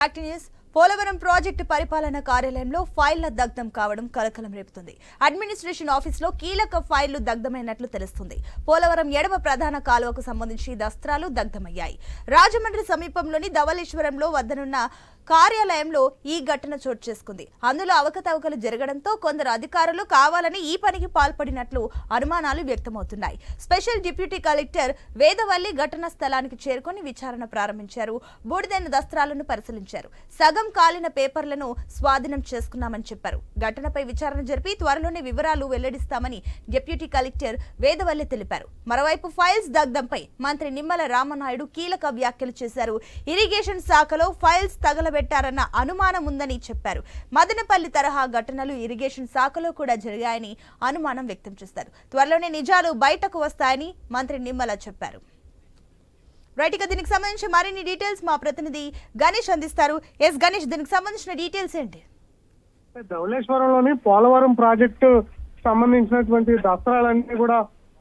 Act news Polavaram project పరిపాలన కార్యాలయంలో ఫైళ్ళ దగ్ధం కావడం కలకలం రేపుతుంది. అడ్మినిస్ట్రేషన్ ఆఫీసులో కీలక ఫైళ్ళు దగ్ధమైనట్లు తెలుస్తుంది. పోలవరం ఎడమ ప్రధాన కాలువకు సంబంధించి దస్త్రాలు దగ్ధమయ్యాయి. రాజమండ్రి సమీపంలోని ధవళేశ్వరంలో వద్దనున్న కార్యాలయంలో ఈ ఘటన చోటు చేసుకుంది. అందులో అవకతవకలు జరగడంతో కొందరు అధికారులు కావాలని ఈ పనికి పాల్పడినట్లు అనుమానాలు వ్యక్తమవుతున్నాయి. స్పెషల్ డిప్యూటీ కలెక్టర్ వేదవల్లి ఘటనా స్థలానికి చేరుకొని విచారణ ప్రారంభించారు. బూడిదైన దస్త్రాలను పరిశీలించారు. సగం కాలిన పేపర్లను స్వాధీనం చేసుకున్నామని చెప్పారు. ఘటనపై విచారణ జరిపి త్వరలోనే వివరాలు వెల్లడిస్తామని డిప్యూటీ కలెక్టర్ వేదవల్లి తెలిపారు. మరోవైపు ఫైల్స్ దగ్ధంపై మంత్రి నిమ్మల రామనాయుడు కీలక వ్యాఖ్యలు చేశారు. ఇరిగేషన్ శాఖలో ఫైల్స్ తగలబెట్టారన్న అనుమానం ఉందని చెప్పారు. మదనపల్లి తరహా ఘటనలు ఇరిగేషన్ శాఖలో కూడా జరిగాయని అనుమానం వ్యక్తం చేశారు త్వరలోనే నిజాలు బయటకు వస్తాయని మంత్రి నిమ్మల చెప్పారు. రైట్ ఇక దీనికి సంబంధించి మరిన్ని డీటెయిల్స్ మా ప్రతినిధి గణేష్ అందిస్తారు. ఎస్ గణేష్ దీనికి సంబంధించిన డీటెయిల్స్ ఏంటి? ధవళేశ్వరంలోని పోలవరం ప్రాజెక్టు సంబంధించినటువంటి దసరాలన్నీ కూడా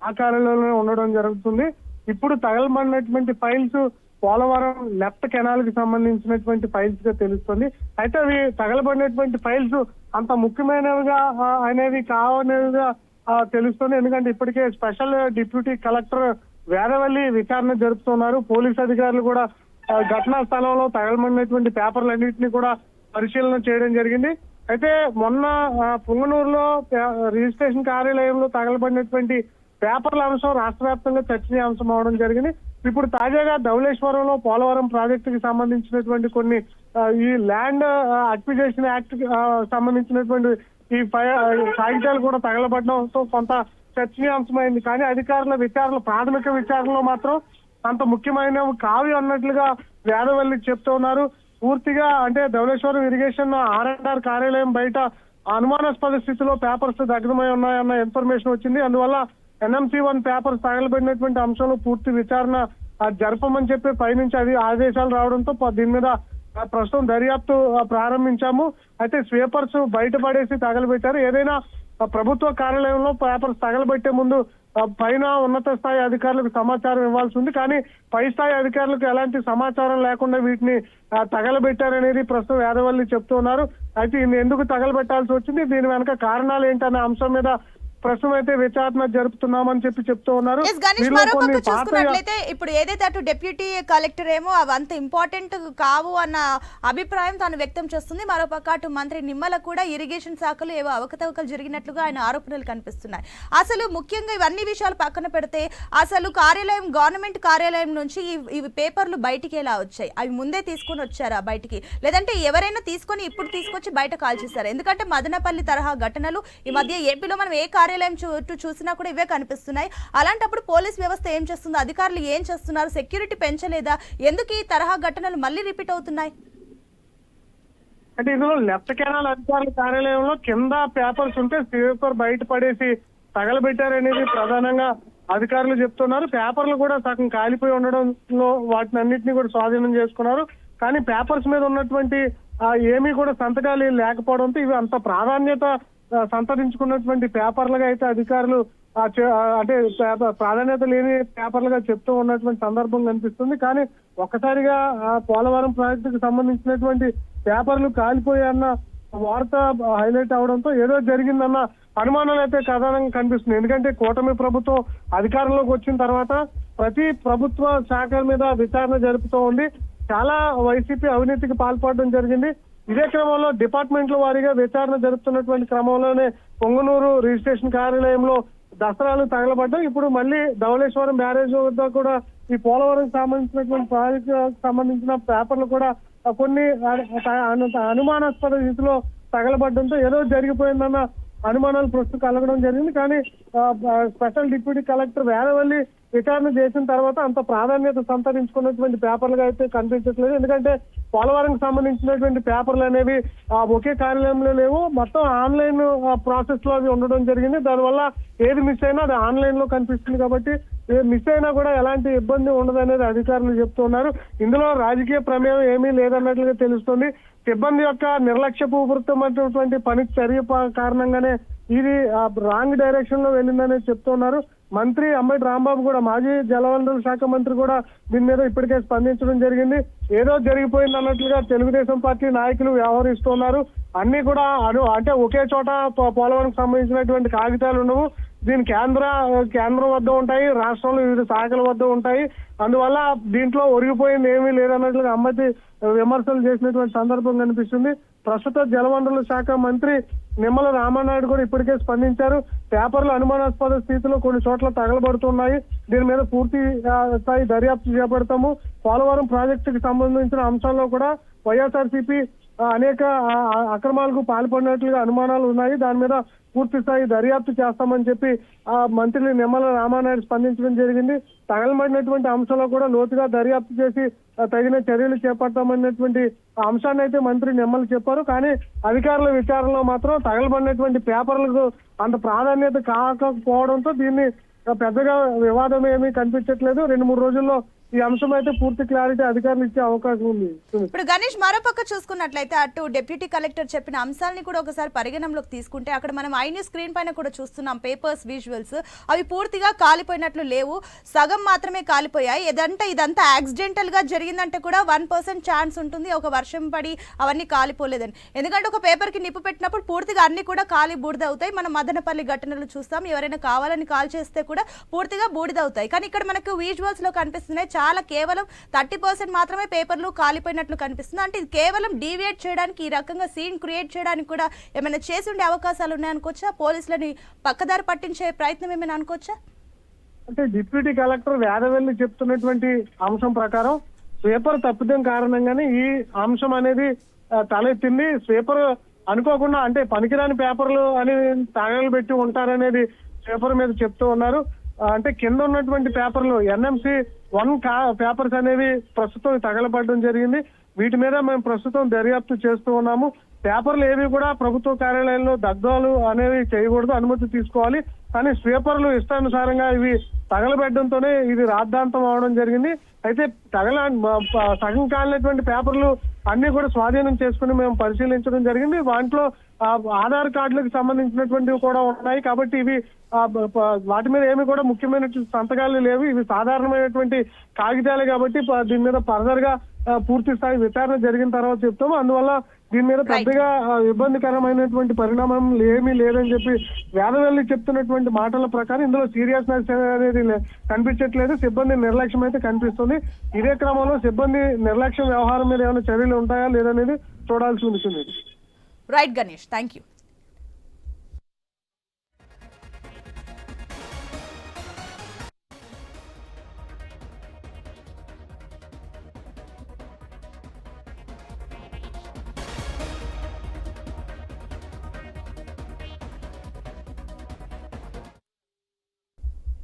ఆ కార్యాలయంలోనే ఉండడం జరుగుతుంది. ఇప్పుడు తగలబడినటువంటి ఫైల్స్ పోలవరం లెఫ్ట్ కెనాల్కి సంబంధించినటువంటి ఫైల్స్గా తెలుస్తుంది. అయితే అవి తగలబడినటువంటి ఫైల్స్ అంత ముఖ్యమైనవిగా అనేవి కావనేవిగా తెలుస్తుంది. ఎందుకంటే ఇప్పటికే స్పెషల్ డిప్యూటీ కలెక్టర్ వేదవల్లి విచారణ జరుపుతున్నారు. పోలీస్ అధికారులు కూడా ఘటనా స్థలంలో తగలబడినటువంటి పేపర్లన్నింటినీ కూడా పరిశీలన చేయడం జరిగింది. అయితే మొన్న పుంగనూరులో రిజిస్ట్రేషన్ కార్యాలయంలో తగలబడినటువంటి పేపర్ల అంశం రాష్ట్ర వ్యాప్తంగా చర్చనీయాంశం అవడం జరిగింది. ఇప్పుడు తాజాగా ధవళేశ్వరంలో పోలవరం ప్రాజెక్టుకి సంబంధించినటువంటి కొన్ని ఈ ల్యాండ్ అక్విజేషన్ యాక్ట్ సంబంధించినటువంటి ఈ కాగితాలు కూడా తగలబడడంతో కొంత చర్చనీయాంశమైంది. కానీ అధికారుల విచారణ ప్రాథమిక విచారణలో మాత్రం అంత ముఖ్యమైనవి కావి అన్నట్లుగా వేదవల్లి చెప్తూ ఉన్నారు. పూర్తిగా అంటే Dhavaleswaram irrigation R and R కార్యాలయం బయట అనుమానాస్పద స్థితిలో పేపర్స్ దగ్ధమై ఉన్నాయన్న ఇన్ఫర్మేషన్ వచ్చింది. అందువల్ల ఎన్ఎంసీ వన్ పేపర్స్ తగలబడినటువంటి అంశంలో పూర్తి విచారణ జరపమని చెప్పి పైనుంచి అది ఆదేశాలు రావడంతో దీని మీద ప్రస్తుతం దర్యాప్తు ప్రారంభించాము. అయితే స్వీపర్స్ బయటపడేసి తగలబెట్టారు. ఏదైనా ప్రభుత్వ కార్యాలయంలో పేపర్స్ తగలబెట్టే ముందు పైన ఉన్నత స్థాయి అధికారులకు సమాచారం ఇవ్వాల్సి ఉంది. కానీ పై స్థాయి అధికారులకు ఎలాంటి సమాచారం లేకుండా వీటిని తగలబెట్టారనేది ప్రస్తుతం యాదవల్లి చెప్తున్నారు. అయితే ఇది ఎందుకు తగలబెట్టాల్సి వచ్చింది? దీని వెనక కారణాలు ఏంటనే అంశం మీద ప్రస్తుతం అయితే విచారణ జరుపుతున్నామని చెప్పి చెప్తూ ఉన్నారు. చూసుకున్నట్లయితే ఇప్పుడు ఏదైతే అటు డిప్యూటీ కలెక్టర్ ఏమో అవి అంత ఇంపార్టెంట్ కావు అన్న అభిప్రాయం తాను వ్యక్తం చేస్తుంది. మరో పక్క అటు మంత్రి నిమ్మల కూడా ఇరిగేషన్ శాఖలో ఏవో అవకతవకలు జరిగినట్లుగా ఆయన ఆరోపణలు కనిపిస్తున్నాయి. అసలు ముఖ్యంగా ఇవన్నీ విషయాలు పక్కన పెడితే అసలు కార్యాలయం గవర్నమెంట్ కార్యాలయం నుంచి ఇవి- పేపర్లు బయటికి ఎలా వచ్చాయి? అవి ముందే తీసుకొని వచ్చారా బయటికి? లేదంటే ఎవరైనా తీసుకొని ఇప్పుడు తీసుకొచ్చి బయట కాల్ చేశారు ఎందుకంటే మదనపల్లి తరహా ఘటనలు ఈ మధ్య ఏపీలో మనం ఏ కార్యాలయం చుట్టూ చూసినా కూడా ఇవే కనిపిస్తున్నాయి. అలాంటప్పుడు పోలీస్ వ్యవస్థ ఏం చేస్తుంది? అధికారులు ఏం చేస్తున్నారు? సెక్యూరిటీ పెంచలేదా? ఎందుకు ఈ తరహా ఘటనలు మళ్ళీ రిపీట్ అవుతున్నాయి? అంటే ఇందులో లెఫ్ట్ కెనాల్ అధికారుల కార్యాలయంలో కింద పేపర్స్ ఉంటే స్పీకర్ బయట పడేసి తగలబెట్టారనేది ప్రధానంగా అధికారులు చెప్తున్నారు. పేపర్లు కూడా సగం కాలిపోయి ఉండడంలో వాటిని అన్నింటినీ కూడా స్వాధీనం చేసుకున్నారు. కానీ పేపర్స్ మీద ఉన్నటువంటి ఏమీ కూడా సంతకాలు లేకపోవడంతో ఇవి అంత ప్రాధాన్యత సంతరించుకున్నటువంటి పేపర్లుగా అయితే అధికారులు అంటే పేపర్- ప్రాధాన్యత లేని పేపర్లుగా చెప్తూ ఉన్నటువంటి సందర్భం కనిపిస్తుంది. కానీ ఒక్కసారిగా ఆ, పోలవరం ప్రాజెక్టుకు సంబంధించినటువంటి పేపర్లు కాలిపోయాయన్న వార్త హైలైట్ అవడంతో ఏదో జరిగిందన్న అనుమానాలు అయితే కథనంగా కనిపిస్తుంది ఎందుకంటే కూటమి ప్రభుత్వం అధికారంలోకి వచ్చిన తర్వాత ప్రతి ప్రభుత్వ శాఖల మీద విచారణ జరుపుతూ ఉంది చాలా వైసీపీ అవినీతికి పాల్పడడం జరిగింది. ఇదే క్రమంలో డిపార్ట్మెంట్ల వారీగా విచారణ జరుపుతున్నటువంటి క్రమంలోనే పొంగనూరు రిజిస్ట్రేషన్ కార్యాలయంలో దసరాలు తగలబడ్డం ఇప్పుడు మళ్ళీ ధవళేశ్వరం బ్యారేజ్ వద్ద కూడా ఈ పోలవరం సంబంధించినటువంటి ప్రాజెక్టు సంబంధించిన పేపర్లు కూడా కొన్ని అనుమానాస్పద రీతిలో తగలబడ్డంతో ఏదో జరిగిపోయిందన్న అనుమానాలు ప్రస్తుతం కలగడం జరిగింది. కానీ స్పెషల్ డిప్యూటీ కలెక్టర్ వేదవల్లి విచారణ చేసిన తర్వాత అంత ప్రాధాన్యత సంతరించుకున్నటువంటి పేపర్లుగా అయితే కనిపించట్లేదు. ఎందుకంటే పోలవరం సంబంధించినటువంటి పేపర్లు అనేవి ఆ, ఒకే కార్యాలయంలో లేవు. మొత్తం ఆన్లైన్ ప్రాసెస్లో అవి ఉండడం జరిగింది. దానివల్ల ఏది మిస్ అయినా అది ఆన్లైన్లో కనిపిస్తుంది కాబట్టి మిస్ అయినా కూడా ఎలాంటి ఇబ్బంది ఉండదు అనేది అధికారులు చెప్తున్నారు ఇందులో రాజకీయ ప్రమేయం ఏమీ లేదన్నట్లుగా తెలుస్తుంది. సిబ్బంది యొక్క నిర్లక్ష్యపు వృత్తమైనటువంటి పని చర్య కారణంగానే ఇది రాంగ్ డైరెక్షన్లో వెళ్ళిందని చెప్తున్నారు మంత్రి అంబటి రాంబాబు కూడా మాజీ జలవనరుల శాఖ మంత్రి కూడా దీని మీద ఇప్పటికే స్పందించడం జరిగింది. ఏదో జరిగిపోయింది అన్నట్లుగా తెలుగుదేశం పార్టీ నాయకులు వ్యవహరిస్తున్నారు అన్ని కూడా అను అంటే ఒకే చోట పో- పోలవరం సంబంధించినటువంటి కాగితాలు ఉండవు. దీని కేంద్ర కేంద్రం వద్ద ఉంటాయి రాష్ట్రంలో వివిధ శాఖల వద్ద ఉంటాయి. అందువల్ల దీంట్లో ఒరిగిపోయింది ఏమీ లేదన్నట్లుగా అమ్మతి విమర్శలు చేసినటువంటి సందర్భం కనిపిస్తుంది. ప్రస్తుత జలవనరుల శాఖ మంత్రి నిమ్మల రామానాయుడు కూడా ఇప్పటికే స్పందించారు. పేపర్లు అనుమానాస్పద స్థితిలో కొన్ని చోట్ల తగలబడుతున్నాయి. దీని మీద పూర్తి స్థాయి దర్యాప్తు చేపడతాము. పోలవరం ప్రాజెక్టుకి సంబంధించిన అంశాల్లో కూడా వైఎస్ఆర్సీపీ అనేక అక్రమాలకు పాల్పడినట్లుగా అనుమానాలు ఉన్నాయి. దాని మీద పూర్తి స్థాయి దర్యాప్తు చేస్తామని చెప్పి ఆ మంత్రి నిమ్మల రామానాయుడు స్పందించడం జరిగింది. తగలబడినటువంటి అంశంలో కూడా లోతుగా దర్యాప్తు చేసి తగిన చర్యలు చేపడతామన్నటువంటి ఆ అంశాన్ని అయితే మంత్రి నిమ్మలు చెప్పారు. కానీ అధికారుల విచారణలో మాత్రం తగలబడినటువంటి పేపర్లకు అంత ప్రాధాన్యత కాకపోవడంతో దీన్ని పెద్దగా వివాదం ఏమీ కనిపించట్లేదు. రెండు మూడు రోజుల్లో ఈ అంశం అయితే పూర్తి క్లారిటీ అధికారులు ఇచ్చే అవకాశం ఉంది. ఇప్పుడు గణేష్ మరోపక్క చూసుకున్నట్లయితే అటు డిప్యూటీ కలెక్టర్ చెప్పిన అంశాలని కూడా ఒకసారి పరిగణనలోకి తీసుకుంటే అక్కడ మనం ఐన్యూ స్క్రీన్ పైన కూడా చూస్తున్నాం పేపర్స్ విజువల్స్. అవి పూర్తిగా కాలిపోయినట్లు లేవు. సగం మాత్రమే కాలిపోయాయి. ఏదంటే ఇదంతా యాక్సిడెంటల్గా జరిగిందంటే కూడా వన్ పర్సెంట్ ఛాన్స్ ఉంటుంది. ఒక వర్షం పడి అవన్నీ కాలిపోలేదని. ఎందుకంటే ఒక పేపర్కి నిప్పు పెట్టినప్పుడు పూర్తిగా అన్ని కూడా కాలి బూడిదవుతాయి. మనం మదనపల్లి ఘటనలు చూస్తాం. ఎవరైనా కావాలని కాల్ చేస్తే కూడా పూర్తిగా బూడిదవుతాయి. కానీ ఇక్కడ మనకు విజువల్స్లో కనిపిస్తున్నాయి. చాలా కేవలం థర్టీ పర్సెంట్ మాత్రమే పేపర్లు కాలిపోయినట్లు కనిపిస్తుంది. అంటే ఇది కేవలం డీవియేట్ చేయడానికి ఈ రకంగా సీన్ క్రియేట్ చేయడానికి కూడా ఏమైనా చేసి ఉండే అవకాశాలు ఉన్నాయనుకోవచ్చా పోలీసులని పక్కదారి పట్టించే ప్రయత్నం ఏమైనా అనుకోవచ్చా? అంటే డిప్యూటీ కలెక్టర్ వేదవెల్లి చెప్తున్నటువంటి అంశం ప్రకారం స్వీపర్ తప్పిదం కారణంగానే ఈ అంశం అనేది తలెత్తింది. స్వీపర్ అనుకోకుండా అంటే పనికిరాని పేపర్లు అని తగలబెట్టి ఉంటారనేది స్వీపర్ మీద చెప్తూ ఉన్నారు. అంటే కింద ఉన్నటువంటి పేపర్లు ఎన్ఎంసి వన్ పేపర్స్ అనేవి ప్రస్తుతం తగలబడడం జరిగింది. వీటి మీద మేము ప్రస్తుతం దర్యాప్తు చేస్తూ ఉన్నాము. పేపర్లు ఏవి కూడా ప్రభుత్వ కార్యాలయంలో దగ్ధాలు అనేవి చేయకూడదు అనుమతి తీసుకోవాలి. కానీ స్వీపర్లు ఇష్టానుసారంగా ఇవి తగలబెట్టడంతోనే ఇది రాద్ధాంతం అవడం జరిగింది. అయితే తగల సగం కాలినటువంటి పేపర్లు అన్ని కూడా స్వాధీనం చేసుకుని మేము పరిశీలించడం జరిగింది. వాటిలో ఆధార్ కార్డులకు సంబంధించినటువంటివి కూడా ఉన్నాయి కాబట్టి ఇవి వాటి మీద ఏమి కూడా ముఖ్యమైన సంతకాలు లేవు. ఇవి సాధారణమైనటువంటి కాగితాలే కాబట్టి దీని మీద ఫర్దర్గా పూర్తి స్థాయి విచారణ జరిగిన తర్వాత చెప్తాము. అందువల్ల దీని మీద పెద్దగా ఇబ్బందికరమైనటువంటి పరిణామం ఏమీ లేదని చెప్పి వేదవెల్లి చెప్తున్నటువంటి మాటల ప్రకారం ఇందులో సీరియస్నెస్ అనేది కనిపించట్లేదు. సిబ్బంది నిర్లక్ష్యం అయితే కనిపిస్తుంది. ఇదే క్రమంలో సిబ్బంది నిర్లక్ష్యం వ్యవహారం మీద ఏమైనా చర్యలు ఉంటాయా లేదనేది చూడాల్సి ఉంటుంది. Right Ganesh thank you